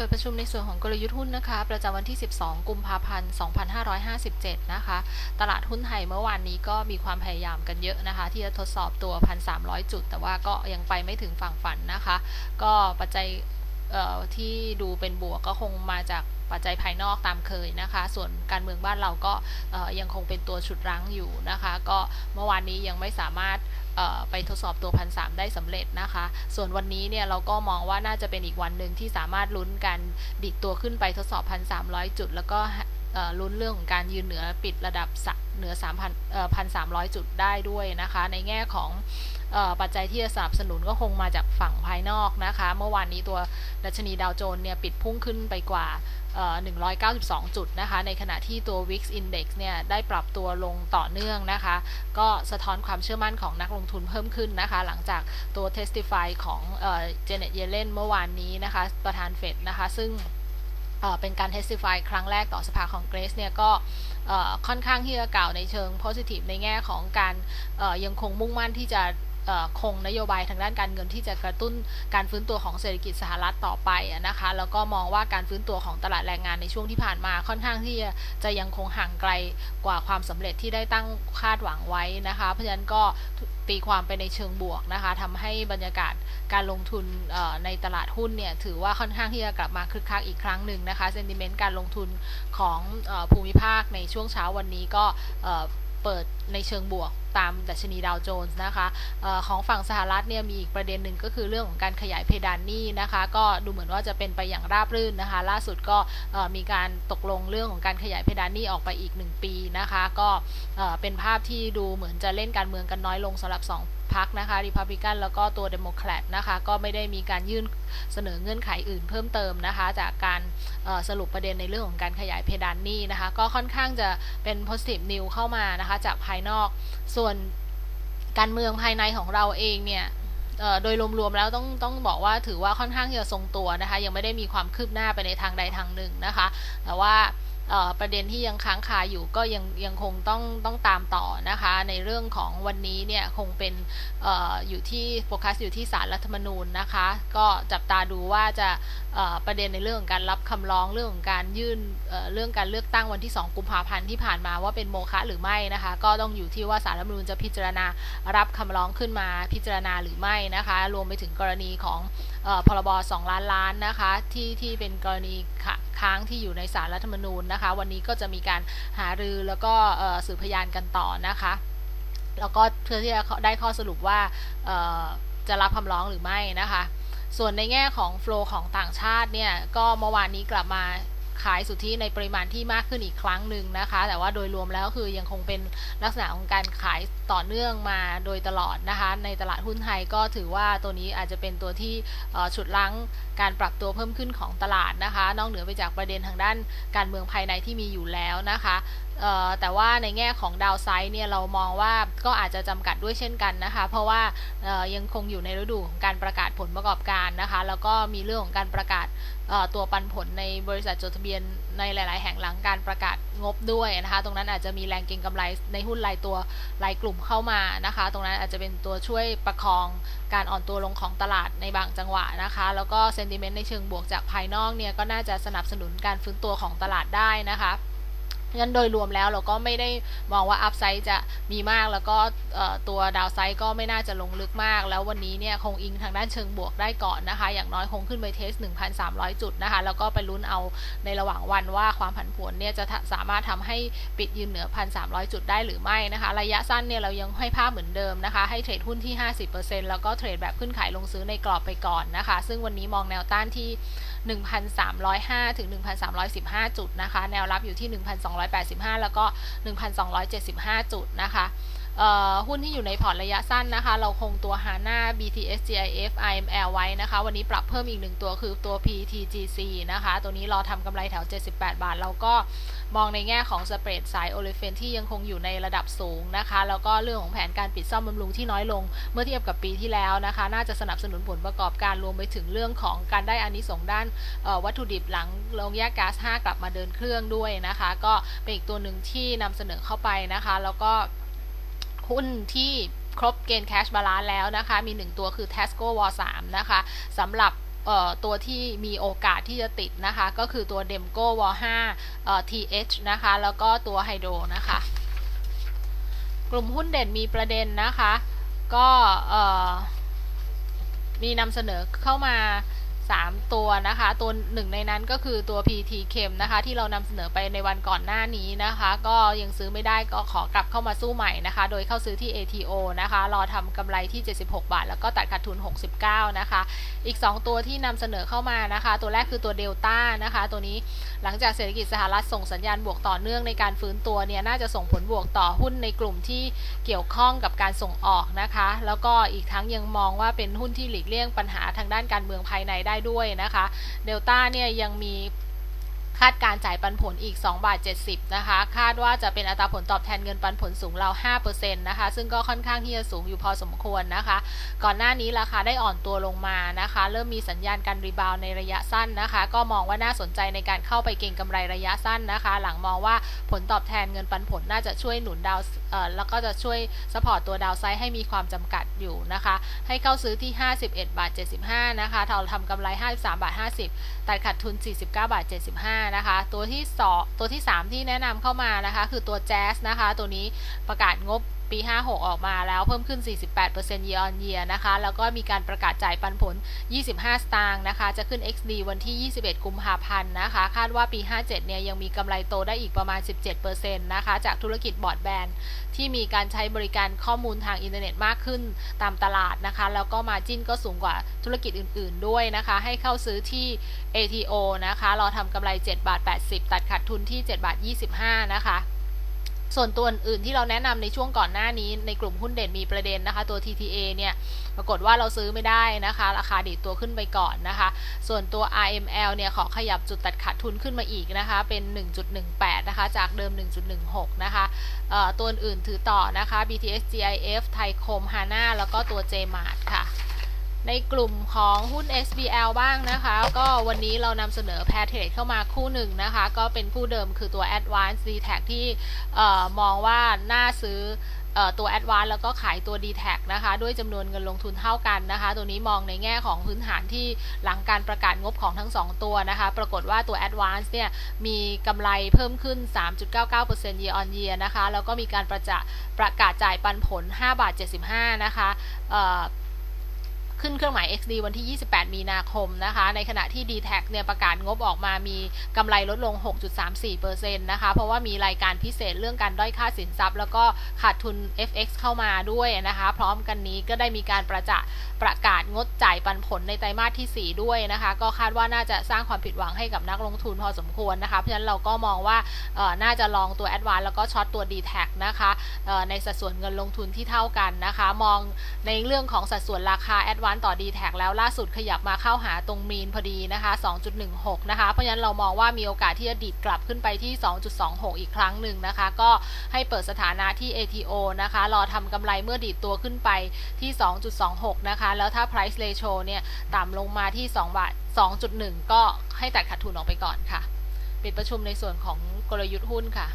ปิดประชุมในส่วนของกลยุทธ์หุ้นนะคะ ประจำวันที่ 12 กุมภาพันธ์ 2557 นะคะ ตลาดหุ้นไทยเมื่อวานนี้ก็มีความพยายามกันเยอะนะคะ ที่จะทดสอบตัว 1,300 จุด แต่ว่าก็ยังไปไม่ถึงฝั่งฝันนะคะ ก็ปัจจัยที่ดูเป็นบวกก็คงมาจากปัจจัยภายนอกตามเคยนะคะ ส่วนการเมืองบ้านเราก็ยังคงเป็นตัวฉุดรั้งอยู่นะคะ ก็เมื่อวานนี้ยังไม่สามารถ ไปทดสอบตัวพันสได้สำเร็จนะคะ ส่วนวันนี้เนี่ยเราก็มองว่าน่าจะเป็นอีกวันหนึ่งที่สามารถลุ้นการดิดตัวขึ้นไปทดสอบพันสามจุด แล้วก็ลุ้นเรื่องของการยืนเหนือปิดระดับเหนือ3,000 1,300 จุดได้ด้วยนะคะ ในแง่ของ ปัจจัยที่จะสนับสนุนก็คงมาจากฝั่งภายนอกนะคะ เมื่อวานนี้ตัวดัชนีดาวโจนส์เนี่ยปิดพุ่งขึ้นไปกว่า 192 จุดนะคะ ในขณะที่ตัว Wix Index เนี่ยได้ปรับตัวลงต่อเนื่องนะคะ ก็สะท้อนความเชื่อมั่นของนักลงทุนเพิ่มขึ้นนะคะ หลังจากตัว Testify ของเจเน็ตเยเลนเมื่อวานนี้นะคะ ประธานเฟดนะคะ ซึ่งเป็นการ testify ครั้งแรกต่อสภาของเกรสเนี่ยก็ค่อนข้างที่จะกล่าวในเชิง positive ในแง่ของการยังคงมุ่งมั่นที่จะ คงนโยบายทางด้านการเงินที่จะกระตุ้นการฟื้นตัวของเศรษฐกิจสหรัฐต่อไปนะคะ แล้วก็มองว่าการฟื้นตัวของตลาดแรงงานในช่วงที่ผ่านมาค่อนข้างที่จะยังคงห่างไกลกว่าความสำเร็จที่ได้ตั้งคาดหวังไว้นะคะ เพราะฉะนั้นก็ตีความไปในเชิงบวกนะคะทำให้บรรยากาศการลงทุนในตลาดหุ้นเนี่ยถือว่าค่อนข้างที่จะกลับมาคึกคักอีกครั้งหนึ่งนะคะเซนติเมนต์การลงทุนของภูมิภาคในช่วงเช้าวันนี้ก็เปิดในเชิงบวกตามดัชนีดาวโจนส์นะคะออของฝั่งสหรัฐเนี่ยมีอีกประเด็นหนึ่งก็คือเรื่องของการขยายเพดานหนี้นะคะ ก็ดูเหมือนว่าจะเป็นไปอย่างราบรื่นนะคะ ล่าสุดก็มีการตกลงเรื่องของการขยายเพดานหนี้ออกไปอีก 1 ปีนะคะ ก็เป็นภาพที่ดูเหมือนจะเล่นการเมืองกันน้อยลงสำหรับ 2พักนะคะริพับลิกันแล้วก็ตัวเดโมแครตนะคะ ก็ไม่ได้มีการยื่นเสนอเงื่อนไขอื่นเพิ่มเติมนะคะ จากการสรุปประเด็นในเรื่องของการขยายเพดานหนี้นะคะ ก็ค่อนข้างจะเป็น positive news เข้ามานะคะ จากภายนอก ส่วน่วนการเมืองภายในของเราเองเนี่ยโดยรวมๆแล้วต้องต้องบอกว่าถือว่าค่อนข้างจะทรงตัวนะคะ ยังไม่ได้มีความคืบหน้าไปในทางใดทางหนึ่งนะคะ แต่ว่า ประเด็นที่ยังค้างคาอยู่ก็ยังยังคงต้องต้องตามต่อนะคะ ในเรื่องของวันนี้เนี่ยคงเป็นออยู่ที่โฟกัสอยู่ที่สารรัฐธรรมนูญนะคะ ก็จับตาดูว่าจะประเด็นในเรื่องของการรับคำร้องเรื่องของการยื่นเรื่องการเลือกตั้งวันที่ 2 กุมภาพันธ์ที่ผ่านมาว่าเป็นโมฆะหรือไม่นะคะ ก็ต้องอยู่ที่ว่าสารรัฐธรรมนูญจะพิจารณารับคำร้องขึ้นมาพิจารณาหรือไม่นะคะ รวมไปถึงกรณีของพรบ2ล้านล้านนะคะที่ที่เป็นกรณีค้างที่อยู่ในสารรัฐธรรมนูญนะคะ วันนี้ก็จะมีการหารือแล้วก็สืบพยานกันต่อนะคะ แล้วก็เพื่อที่จะได้ข้อสรุปว่าจะรับคำร้องหรือไม่นะคะ ส่วนในแง่ของโฟล์ของต่างชาติเนี่ยก็เมื่อวานนี้กลับมา ขายสุทธิในปริมาณที่มากขึ้นอีกครั้งหนึ่งนะคะ แต่ว่าโดยรวมแล้วคือยังคงเป็นลักษณะของการขายต่อเนื่องมาโดยตลอดนะคะ ในตลาดหุ้นไทยก็ถือว่าตัวนี้อาจจะเป็นตัวที่ฉุดลังการปรับตัวเพิ่มขึ้นของตลาดนะคะ นอกเหนือไปจากประเด็นทางด้านการเมืองภายในที่มีอยู่แล้วนะคะ แต่ว่าในแง่ของดาวไซด์เนี่ยเรามองว่าก็อาจจะจำกัดด้วยเช่นกันนะคะ เพราะว่ายังคงอยู่ในฤดูของการประกาศผลประกอบการนะคะ แล้วก็มีเรื่องของการประกาศตัวปันผลในบริษัทจดทะเบียนในหลาย ๆ แห่งหลังการประกาศงบด้วยนะคะ ตรงนั้นอาจจะมีแรงเก็งกำไรในหุ้นรายตัวรายกลุ่มเข้ามานะคะ ตรงนั้นอาจจะเป็นตัวช่วยประคองการอ่อนตัวลงของตลาดในบางจังหวะนะคะ แล้วก็เซนติเมนต์ในเชิงบวกจากภายนอกเนี่ยก็น่าจะสนับสนุนการฟื้นตัวของตลาดได้นะคะ งั้นโดยรวมแล้วเราก็ไม่ได้มองว่าอัพไซด์จะมีมาก แล้วก็ตัวดาวไซด์ก็ไม่น่าจะลงลึกมาก แล้ววันนี้เนี่ยคงอิงทางด้านเชิงบวกได้ก่อนนะคะ อย่างน้อยคงขึ้นไปเทส 1,300 จุดนะคะ แล้วก็ไปลุ้นเอาในระหว่างวันว่าความผันผวนเนี่ยจะสามารถทำให้ปิดยืนเหนือ 1,300 จุดได้หรือไม่นะคะ ระยะสั้นเนี่ยเรายังให้ภาพเหมือนเดิมนะคะ ให้เทรดหุ้นที่ 50%แล้วก็เทรดแบบขึ้นขายลงซื้อในกรอบไปก่อนนะคะ ซึ่งวันนี้มองแนวต้านที่1,305 ถึง 1,315 จุดนะคะ แนวรับอยู่ที่ 1,285 แล้วก็ 1,275 จุดนะคะ หุ้นที่อยู่ในพอร์ตระยะสั้นนะคะ เราคงตัว HANA BTS GIF IML ไว้นะคะ วันนี้ปรับเพิ่มอีกหนึ่งตัวคือตัว PTGC นะคะ ตัวนี้รอทำกำไรแถว 78 บาท เราก็มองในแง่ของสเปรดสายโอลิเฟนที่ยังคงอยู่ในระดับสูงนะคะ แล้วก็เรื่องของแผนการปิดซ่อมบำรุงที่น้อยลง เมื่อเทียบกับปีที่แล้วนะคะ น่าจะสนับสนุนผลประกอบการรวมไปถึงเรื่องของการได้อานิสงด้านวัตถุดิบหลังโรงแยกก๊าซ 5 กลับมาเดินเครื่องด้วยนะคะ ก็เป็นอีกตัวหนึ่งที่นำเสนอเข้าไปนะคะ แล้วก็ หุ้นที่ครบเกณฑ์แคชบาลานแล้วนะคะ มี 1 ตัวคือ Tesco w 3นะคะสำหรับตัวที่มีโอกาสที่จะติดนะคะ ก็คือตัวเดมโก้วอ5 TH นะคะ แล้วก็ตัวไฮโดรนะคะ กลุ่มหุ้นเด่นมีประเด็นนะคะ ก็มีนำเสนอเข้ามา 3 ตัวนะคะ ตัวหนึ่งในนั้นก็คือตัว PT เข็มนะคะ ที่เรานำเสนอไปในวันก่อนหน้านี้นะคะ ก็ยังซื้อไม่ได้ก็ขอกลับเข้ามาสู้ใหม่นะคะ โดยเข้าซื้อที่ ATO นะคะ รอทำกำไรที่ 76 บาท แล้วก็ตัดขาดทุน 69 นะคะ อีก 2 ตัวที่นำเสนอเข้ามานะคะ ตัวแรกคือตัวเดลต้านะคะ ตัวนี้หลังจากเศรษฐกิจสหรัฐส่งสัญญาณบวกต่อเนื่องในการฟื้นตัวเนี่ยน่าจะส่งผลบวกต่อหุ้นในกลุ่มที่เกี่ยวข้องกับการส่งออกนะคะ แล้วก็อีกทั้งยังมองว่าเป็นหุ้นที่หลีกเลี่ยงปัญหาทางด้านการเมืองภายในได้ด้วยนะคะเดลต้าเนี่ยยังมีคาดการจ่ายปันผลอีก 2 บาท 70 นะคะ คาดว่าจะเป็นอัตราผลตอบแทนเงินปันผลสูงราว5%นะคะ ซึ่งก็ค่อนข้างที่จะสูงอยู่พอสมควรนะคะ ก่อนหน้านี้ราคาได้อ่อนตัวลงมานะคะ เริ่มมีสัญญาณการรีบาวในระยะสั้นนะคะ ก็มองว่าน่าสนใจในการเข้าไปเก็งกำไรระยะสั้นนะคะ หลังมองว่าผลตอบแทนเงินปันผลน่าจะช่วยหนุนดาว แล้วก็จะช่วยสปอร์ตตัวดาวไซด์ให้มีความจำกัดอยู่นะคะ ให้เข้าซื้อที่ 51 บาท 75 นะคะเราทำกำไร 53 บาท 50 ตัดขาดทุน 49 บาท 75 นะคะ ตัวที่2ตัวที่ 3 ที่แนะนำเข้ามานะคะ คือตัวแจ๊สนะคะ ตัวนี้ประกาศงบ ปี 56 ออกมาแล้วเพิ่มขึ้น 48% year on year นะคะ แล้วก็มีการประกาศจ่ายปันผล 25 สตางค์นะคะ จะขึ้น XD วันที่ 21 กุมภาพันธ์นะคะ คาดว่าปี 57 เนี่ยยังมีกำไรโตได้อีกประมาณ 17%นะคะ จากธุรกิจบอร์ดแบนด์ที่มีการใช้บริการข้อมูลทางอินเทอร์เน็ตมากขึ้นตามตลาดนะคะ แล้วก็มาจิ้นก็สูงกว่าธุรกิจอื่น ๆ ด้วยนะคะ ให้เข้าซื้อที่ ATO นะคะรอทำกำไร 7 บาท 80 ตัดขาดทุนที่ 7 บาท 25 นะคะ ส่วนตัวอื่นที่เราแนะนำในช่วงก่อนหน้านี้ในกลุ่มหุ้นเด่นมีประเด็นนะคะ ตัว TTA เนี่ยปรากฏว่าเราซื้อไม่ได้นะคะ ราคาดีดตัวขึ้นไปก่อนนะคะ ส่วนตัว RML เนี่ยขอขยับจุดตัดขาดทุนขึ้นมาอีกนะคะ เป็น 1.18 นะคะ จากเดิม 1.16 นะคะตัวอื่นถือต่อนะคะ BTS GIF ไทยคม HANA แล้วก็ตัว JMart ค่ะ ในกลุ่มของหุ้น SBL บ้างนะคะ ก็วันนี้เรานำเสนอแพทเทรดเข้ามาคู่หนึ่งนะคะ ก็เป็นคู่เดิมคือตัว Advance d t a c ที่เอ่มองว่าน่าซื้อตัว Advance แล้วก็ขายตัว d t a c นะคะ ด้วยจำนวนเงินลงทุนเท่ากันนะคะ ตัวนี้มองในแง่ของพื้นฐานที่หลังการประกาศงบของทั้ง 2 ตัวนะคะ ปรากฏว่าตัว Advance เนี่ยมีกำไรเพิ่มขึ้น 3.99% year on year นะคะ แล้วก็มีการประจะประกาศจ่ายปันผล 5 บาท 75 นะคะ ขึ้นเครื่องหมาย XD วันที่ 28 มีนาคมนะคะ ในขณะที่ d t แทเนี่ยประกาศงบออกมามีกำไรลดลง 6.34%นะคะ เพราะว่ามีรายการพิเศษเรื่องการด้อยค่าสินทรัพย์ แล้วก็ขาดทุน FX เข้ามาด้วยนะคะ พร้อมกันนี้ก็ได้มีการประจะประกาศงดจ่ายปันผลในไตรมาสที่ 4 ด้วยนะคะ ก็คาดว่าน่าจะสร้างความผิดหวังให้กับนักลงทุนพอสมควรนะคะ เพราะฉะนั้นเราก็มองว่าน่าจะลองตัว a d v a n c e แล้วก็ช็อตตัว d t แทนะคะในสัดส่วนเงินลงทุนที่เท่ากันนะคะ มองในเรื่องของสัดส่วนราคา a d v a n c e ต่อ d t แทแล้วล่าสุดขยับมาเข้าหาตรงมีนพอดีนะคะ 2.16 นะคะ เพราะฉะนั้นเรามองว่ามีโอกาสที่จะดีดกลับขึ้นไปที่ 2.26 อีกครั้งหนึ่งนะคะ ก็ให้เปิดสถานะที่ ATO นะคะ รอทำกำไรเมื่อดีดตัวขึ้นไปที่ 2.26 นะคะ แล้วถ้า price ratio เนี่ยต่ำลงมาที่ 2 บาท 2.1 ก็ให้ตัดขาดทุนออกไปก่อนค่ะ ปิดประชุมในส่วนของกลยุทธ์หุ้นค่ะ